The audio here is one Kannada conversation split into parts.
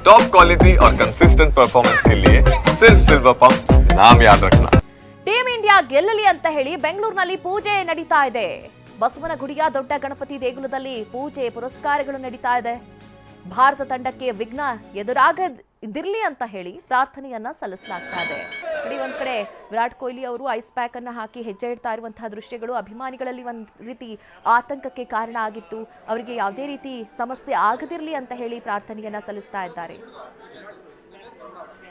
टॉप क्वालिटी और कंसिस्टेंट परफॉर्मेंस के लिए सिर्फ सिल्वर पंप नाम याद रखना ಟೀಮ್ ಇಂಡಿಯಾ ಗೆಲ್ಲಲಿ ಅಂತ ಹೇಳಿ ಬೆಂಗಳೂರಿನಲ್ಲಿ ಪೂಜೆ ನಡೀತಾ ಇದೆ ಬಸವನಗುಡಿಯ ದೊಡ್ಡ ಗಣಪತಿ ದೇಗುಲದಲ್ಲಿ ಪೂಜೆ ಪುರಸ್ಕಾರಗಳು ನಡೀತಾ ಇದೆ ಭಾರತ ತಂಡಕ್ಕೆ ವಿಘ್ನ ಎದುರಾಗದಿರ್ಲಿ ಅಂತ ಹೇಳಿ ಪ್ರಾರ್ಥನೆಯನ್ನ ಸಲ್ಲಿಸಲಾಗ್ತಾ ಇದೆ. ನೋಡಿ, ಒಂದ್ ಕಡೆ ವಿರಾಟ್ ಕೊಹ್ಲಿ ಅವರು ಐಸ್ ಪ್ಯಾಕ್ ಅನ್ನ ಹಾಕಿ ಹೆಜ್ಜೆ ಇಡ್ತಾ ಇರುವಂತಹ ದೃಶ್ಯಗಳು ಅಭಿಮಾನಿಗಳಲ್ಲಿ ಒಂದ್ ರೀತಿ ಆತಂಕಕ್ಕೆ ಕಾರಣ ಆಗಿತ್ತು. ಅವರಿಗೆ ಯಾವುದೇ ರೀತಿ ಸಮಸ್ಯೆ ಆಗದಿರ್ಲಿ ಅಂತ ಹೇಳಿ ಪ್ರಾರ್ಥನೆಯನ್ನ ಸಲ್ಲಿಸ್ತಾ ಇದ್ದಾರೆ.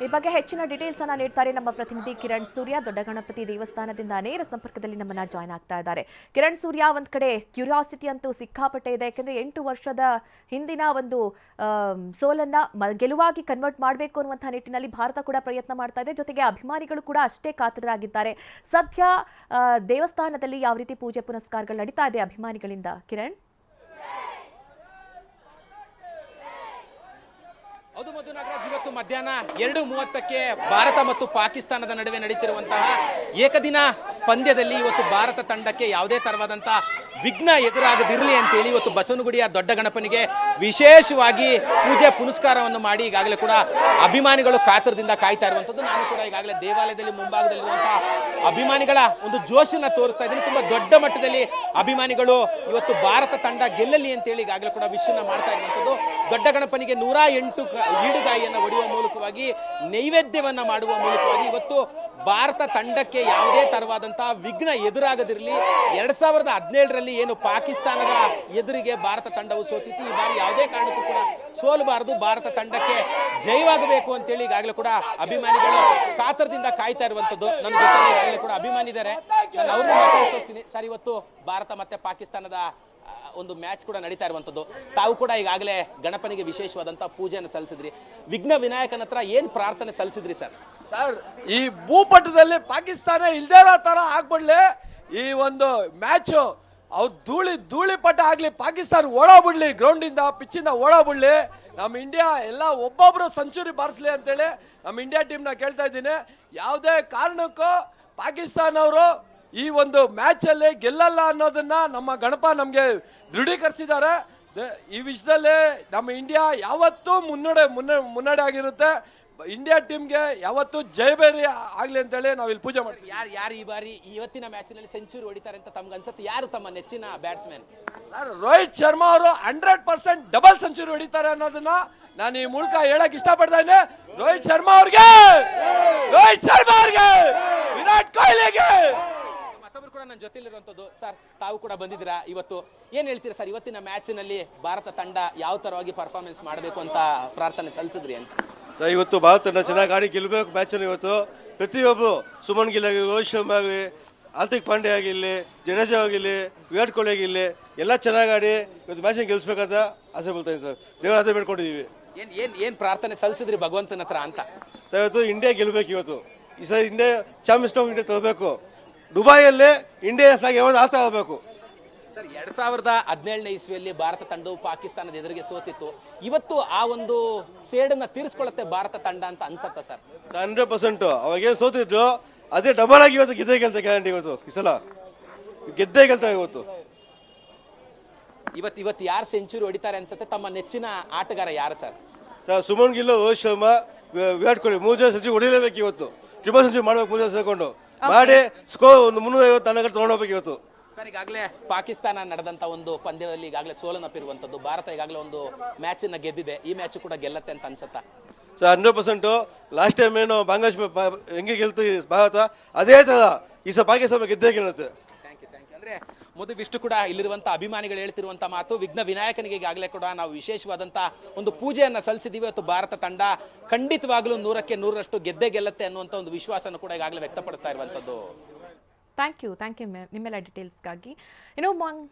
ಈ ಬಗ್ಗೆ ಹೆಚ್ಚಿನ ಡೀಟೇಲ್ಸ್ ಅನ್ನ ನೀಡ್ತಾರೆ ನಮ್ಮ ಪ್ರತಿನಿಧಿ ಕಿರಣ್ ಸೂರ್ಯ. ದೊಡ್ಡ ಗಣಪತಿ ದೇವಸ್ಥಾನದಿಂದ ನೇರ ಸಂಪರ್ಕದಲ್ಲಿ ನಮ್ಮನ್ನ ಜಾಯ್ನ್ ಆಗ್ತಾ ಇದ್ದಾರೆ. ಕಿರಣ್ ಸೂರ್ಯ, ಒಂದ್ ಕಡೆ ಕ್ಯೂರಿಯಾಸಿಟಿ ಅಂತೂ ಸಿಕ್ಕಾಪಟ್ಟೆ ಇದೆ. ಯಾಕಂದ್ರೆ ಎಂಟು ವರ್ಷದ ಹಿಂದಿನ ಒಂದು ಸೋಲನ್ನ ಗೆಲುವಾಗಿ ಕನ್ವರ್ಟ್ ಮಾಡಬೇಕು ಅನ್ನುವಂತಹ ನಿಟ್ಟಿನಲ್ಲಿ ಭಾರತ ಕೂಡ ಪ್ರಯತ್ನ ಮಾಡ್ತಾ ಇದೆ. ಜೊತೆಗೆ ಅಭಿಮಾನಿಗಳು ಕೂಡ ಅಷ್ಟೇ ಕಾತರರಾಗಿದ್ದಾರೆ. ಸದ್ಯ ದೇವಸ್ಥಾನದಲ್ಲಿ ಯಾವ ರೀತಿ ಪೂಜೆ ಪುನಸ್ಕಾರಗಳು ನಡೀತಾ ಇದೆ ಅಭಿಮಾನಿಗಳಿಂದ, ಕಿರಣ್? ಹೌದು ಮಧು ನಾಗರಾಜ್, ಇವತ್ತು ಮಧ್ಯಾಹ್ನ ಎರಡು ಮೂವತ್ತಕ್ಕೆ ಭಾರತ ಮತ್ತು ಪಾಕಿಸ್ತಾನದ ನಡುವೆ ನಡೀತಿರುವಂತಹ ಏಕದಿನ ಪಂದ್ಯದಲ್ಲಿ ಇವತ್ತು ಭಾರತ ತಂಡಕ್ಕೆ ಯಾವುದೇ ತರವಾದಂತ ವಿಘ್ನ ಎದುರಾಗದಿರಲಿ ಅಂತೇಳಿ ಇವತ್ತು ಬಸವನಗುಡಿಯ ದೊಡ್ಡ ಗಣಪನಿಗೆ ವಿಶೇಷವಾಗಿ ಪೂಜೆ ಪುನಸ್ಕಾರವನ್ನು ಮಾಡಿ ಈಗಾಗಲೇ ಕೂಡ ಅಭಿಮಾನಿಗಳು ಕಾತರದಿಂದ ಕಾಯ್ತಾ ಇರುವಂಥದ್ದು. ನಾನು ಕೂಡ ಈಗಾಗಲೇ ದೇವಾಲಯದಲ್ಲಿ ಮುಂಭಾಗದಲ್ಲಿರುವಂತಹ ಅಭಿಮಾನಿಗಳ ಒಂದು ಜೋಶನ್ನ ತೋರಿಸ್ತಾ ಇದ್ದೀನಿ. ತುಂಬಾ ದೊಡ್ಡ ಮಟ್ಟದಲ್ಲಿ ಅಭಿಮಾನಿಗಳು ಇವತ್ತು ಭಾರತ ತಂಡ ಗೆಲ್ಲಲಿ ಅಂತೇಳಿ ಈಗಾಗಲೇ ಕೂಡ ವಿಷಯನ ಮಾಡ್ತಾ ಇರುವಂಥದ್ದು. ದೊಡ್ಡ ಗಣಪನಿಗೆ ನೂರ ಎಂಟು ಈಡುಗಾಯಿಯನ್ನು ಒಡೆಯುವ ಮೂಲಕವಾಗಿ ನೈವೇದ್ಯವನ್ನು ಮಾಡುವ ಮೂಲಕವಾಗಿ ಇವತ್ತು ಭಾರತ ತಂಡಕ್ಕೆ ಯಾವುದೇ ತರವಾದಂತಹ ವಿಘ್ನ ಎದುರಾಗದಿರಲಿ. ಎರಡ್ ಸಾವಿರದ ಹದಿನೇಳರಲ್ಲಿ ಏನು ಪಾಕಿಸ್ತಾನದ ಎದುರಿಗೆ ಭಾರತ ತಂಡವು ಸೋತಿತ್ತು. ಈ ಬಾರಿ ಯಾವುದೇ ಕಾರಣಕ್ಕೂ ಕೂಡ ಸೋಲಬಾರದು. ಭಾರತ ತಂಡಕ್ಕೆ ಜಯವಾಗಬೇಕು ಅಂತೇಳಿ ಈಗಾಗಲೇ ಕೂಡ ಅಭಿಮಾನಿಗಳು ಕಾತರದಿಂದ ಕಾಯ್ತಾ ಇರುವಂತದ್ದು. ನನ್ನ ಜೊತೆ ಈಗಾಗಲೇ ಕೂಡ ಅಭಿಮಾನಿದ್ದಾರೆ. ನಾನು ಅವ್ರನ್ನ ಮಾತಾಡ್ತಾ ಹೋಗ್ತೀನಿ. ಸರ್, ಇವತ್ತು ಭಾರತ ಮತ್ತೆ ಪಾಕಿಸ್ತಾನದ ಒಂದು ಮ್ಯಾಚ್ ಕೂಡ ನಡೀತಾ ಇರುವಂಥದ್ದು. ತಾವು ಕೂಡ ಈಗಾಗಲೇ ಗಣಪನಿಗೆ ವಿಶೇಷವಾದಂಥ ಪೂಜೆಯನ್ನು ಸಲ್ಲಿಸಿದ್ರಿ. ವಿಘ್ನ ವಿನಾಯಕನ ಹತ್ರ ಏನು ಪ್ರಾರ್ಥನೆ ಸಲ್ಲಿಸಿದ್ರಿ ಸರ್? ಸರ್, ಈ ಭೂಪಟದಲ್ಲಿ ಪಾಕಿಸ್ತಾನ ಇಲ್ದೇ ಇರೋ ಥರ ಆಗ್ಬಿಡ್ಲಿ. ಈ ಒಂದು ಮ್ಯಾಚು ಅವ್ರು ಧೂಳಿ ಧೂಳಿ ಪಟ ಆಗಲಿ ಪಾಕಿಸ್ತಾನ ಓಡೋಗ್ಬಿಡ್ಲಿ, ಗ್ರೌಂಡಿಂದ, ಪಿಚ್ಚಿಂದ ಓಡೋಗ್ಬಿಡ್ಲಿ. ನಮ್ಮ ಇಂಡಿಯಾ ಎಲ್ಲ ಒಬ್ಬೊಬ್ಬರು ಸೆಂಚುರಿ ಬಾರಿಸ್ಲಿ ಅಂತೇಳಿ ನಮ್ಮ ಇಂಡಿಯಾ ಟೀಮ್ನ ಕೇಳ್ತಾ ಇದ್ದೀನಿ. ಯಾವುದೇ ಕಾರಣಕ್ಕೂ ಪಾಕಿಸ್ತಾನ ಅವರು ಈ ಒಂದು ಮ್ಯಾಚಲ್ಲಿ ಗೆಲ್ಲಲ್ಲ ಅನ್ನೋದನ್ನ ನಮ್ಮ ಗಣಪ ನಮಗೆ ದೃಢೀಕರಿಸಿದ್ದಾರೆ. ಈ ವಿಷಯದಲ್ಲಿ ನಮ್ಮ ಇಂಡಿಯಾ ಯಾವತ್ತೂ ಮುನ್ನಡೆ ಮುನ್ನ ಮುನ್ನಡೆ ಆಗಿರುತ್ತೆ. ಇಂಡಿಯಾ ಟೀಮ್ಗೆ ಯಾವತ್ತೂ ಜಯಬೇರಿ ಆಗ್ಲಿ ಅಂತೇಳಿ ನಾವು ಇಲ್ಲಿ ಪೂಜೆ ಮಾಡ್ತೀವಿ. ಯಾರು ಯಾರು ಈ ಬಾರಿ ಇವತ್ತಿನ ಮ್ಯಾಚಿನಲ್ಲಿ ಸೆಂಚುರಿ ಹೊಡಿತಾರೆ ಅಂತ ತಮ್ಗೆ ಅನ್ಸುತ್ತೆ? ಯಾರು ತಮ್ಮ ನೆಚ್ಚಿನ ಬ್ಯಾಟ್ಸ್ಮನ್ ಸರ್ ರೋಹಿತ್ ಶರ್ಮಾ ಅವರು ಹಂಡ್ರೆಡ್ ಪರ್ಸೆಂಟ್ ಡಬಲ್ ಸೆಂಚುರಿ ಹೊಡಿತಾರೆ ಅನ್ನೋದನ್ನ ನಾನು ಈ ಮೂಲಕ ಹೇಳಕ್ ಇಷ್ಟಪಡ್ತಾ ಇದ್ದೆ. ರೋಹಿತ್ ಶರ್ಮಾ ಅವ್ರಿಗೆ! ರೋಹಿತ್ ಶರ್ಮಾ ಅವ್ರಿಗೆ! ವಿರಾಟ್ ಕೊಹ್ಲಿಗೆ! ಕೂಡ ನನ್ನ ಜೊತೆಲಿರುವಂಥದ್ದು ಸರ್ ತಾವು ಕೂಡ ಬಂದಿದ್ದೀರಾ? ಇವತ್ತು ಏನು ಹೇಳ್ತೀರಾ ಸರ್? ಇವತ್ತಿನ ಮ್ಯಾಚಿನಲ್ಲಿ ಭಾರತ ತಂಡ ಯಾವ ಥರವಾಗಿ ಪರ್ಫಾರ್ಮೆನ್ಸ್ ಮಾಡಬೇಕು ಅಂತ ಪ್ರಾರ್ಥನೆ ಸಲ್ಲಿಸಿದ್ರಿ ಅಂತ? ಸರ್ ಇವತ್ತು ಭಾರತ ತಂಡ ಚೆನ್ನಾಗಿ ಆಡಿ ಗೆಲ್ಲಬೇಕು ಮ್ಯಾಚನ್ನು ಇವತ್ತು. ಪ್ರತಿಯೊಬ್ಬರು ಸುಮನ್ ಗಿಲ್ ಆಗಲಿ ರೋಹಿತ್ ಶರ್ಮಾ ಆಗಲಿ ಹಾರ್ದಿಕ್ ಪಾಂಡ್ಯ ಆಗಿರಲಿ ಜಡೇಜಾ ಆಗಿರಲಿ ವಿರಾಟ್ ಕೊಹ್ಲಿ ಆಗಿರಲಿ ಎಲ್ಲ ಚೆನ್ನಾಗಿ ಆಡಿ ಇವತ್ತು ಮ್ಯಾಚನ್ನು ಗೆಲ್ಲಿಸ್ಬೇಕಂತ ಆಸೆ ಬೀಳ್ತಾ ಸರ್. ದೇವರಾದ ಬೇಡ್ಕೊಂಡಿದ್ದೀವಿ. ಏನು ಏನು ಏನು ಪ್ರಾರ್ಥನೆ ಸಲ್ಲಿಸಿದ್ರಿ ಭಗವಂತನ ಹತ್ರ ಅಂತ? ಸರ್ ಇವತ್ತು ಇಂಡಿಯಾ ಗೆಲ್ಲಬೇಕು ಇವತ್ತು. ಈ sir India champions of India ತರಬೇಕು. ದುಬೈಯಲ್ಲಿ ಇಂಡಿಯಾ ಫ್ಲಾಗ್ ಯಾವಾಗ ಆಗ್ತಾ ಹೋಗಬೇಕು ಸರ್ ಎರಡ್ ಸಾವಿರದ ಹದಿನೇಳನೇ ಇಸ್ವಿಯಲ್ಲಿ ಭಾರತ ತಂಡವು ಪಾಕಿಸ್ತಾನದ ಎದುರಿಗೆ ಸೋತಿತ್ತು. ಇವತ್ತು ಆ ಒಂದು ಸೇಡನ್ನ ತೀರಿಸ್ಕೊಳ್ಳುತ್ತೆ ಭಾರತ ತಂಡ ಅಂತ ಅನ್ಸತ್ತ ಸರ್? Hundred percent. ಅವಾಗೇನು ಸೋತಿದ್ರು ಅದೇ ಡಬಲ್ ಆಗಿ ಇವತ್ತು ಗೆದ್ದೇ ಗೆಲ್ತಾ ಗ್ಯಾರಂಟಿ ಇವತ್ತು ಈ ಸಲ. ಗೆದ್ದೇ ಗೆಲ್ತ ಇವತ್ತು. ಇವತ್ತು ಇವತ್ತು ಯಾರು ಸೆಂಚುರಿ ಹೊಡಿತಾರೆ ಅನ್ಸುತ್ತೆ? ತಮ್ಮ ನೆಚ್ಚಿನ ಆಟಗಾರ ಯಾರು ಸರ್? ಸರ್ ಸುಮನ್ ಗಿಲ್ ರೋಹಿತ್ ಶರ್ಮಾ ವಿರಾಟ್ ಕೊಹ್ಲಿ ಮೂರು ಜನ ಸೆಂಚುರಿ ಹೊಡಿಲೇಬೇಕು ಇವತ್ತು. ಟ್ರಿಪಲ್ ಸೆಂಚುರಿ ಮಾಡ್ಬೇಕು ಮೂರು ಜನ ಸೇರ್ಕೊಂಡು. ಮಾಡಿ ಸ್ಕೋ ಒಂದು ಮುನ್ನೂರೈವತ್ತು ತನಕ ತೊಗೊಂಡೋಗ್ಬೇಕು ಇವತ್ತು. ಸರ್ ಈಗಾಗಲೇ ಪಾಕಿಸ್ತಾನ ನಡೆದಂತ ಒಂದು ಪಂದ್ಯದಲ್ಲಿ ಈಗಾಗಲೇ ಸೋಲನಪ್ಪಿರುವಂತದ್ದು ಭಾರತ ಈಗಾಗಲೇ ಒಂದು ಮ್ಯಾಚನ್ನ ಗೆದ್ದಿದೆ. ಈ ಮ್ಯಾಚ್ ಕೂಡ ಗೆಲ್ಲತ್ತೆ ಅಂತ ಅನ್ಸುತ್ತಾ? Sir hundred percent last time ಏನು ಬಾಂಗ್ಲಾದೇಶ್ ಬಾ- ಹೆಂಗೆ ಗೆಲ್ತು ಈ ಭಾರತ? ಅದೇ ಥರ ಈ ಸಹ ಪಾಕಿಸ್ತಾನ ಗೆದ್ದೇ ಗೆಲ್ಲುತ್ತೆ. ಥ್ಯಾಂಕ್ ಯು ಥ್ಯಾಂಕ್ ಯು ಅಂದ್ರೆ ಮೊದಲು ಕೂಡ ಇಲ್ಲಿರುವಂಥ ಅಭಿಮಾನಿಗಳು ಹೇಳ್ತಿರುವಂತ ಮಾತು, ವಿಘ್ನ ವಿನಾಯಕನಿಗೆ ಈಗಾಗಲೇ ಕೂಡ ನಾವು ವಿಶೇಷವಾದಂಥ ಒಂದು ಪೂಜೆಯನ್ನು ಸಲ್ಲಿಸಿದ್ದೀವಿ ಇವತ್ತು ಭಾರತ ತಂಡ ಖಂಡಿತವಾಗಲೂ ನೂರಕ್ಕೆ ನೂರರಷ್ಟು ಗೆದ್ದೆ ಗೆಲ್ಲತ್ತೆ ಅನ್ನುವಂತ ಒಂದು ವಿಶ್ವಾಸನ ಕೂಡ ಈಗಾಗಲೇ ವ್ಯಕ್ತಪಡಿಸ್ತಾ ಇರುವಂಥದ್ದು ಥ್ಯಾಂಕ್ ಯು ಥ್ಯಾಂಕ್ ಯು ನಿಮ್ಮೆಲ್ಲ ಡೀಟೇಲ್ಸ್ಗಾಗಿ ಮಂಗ್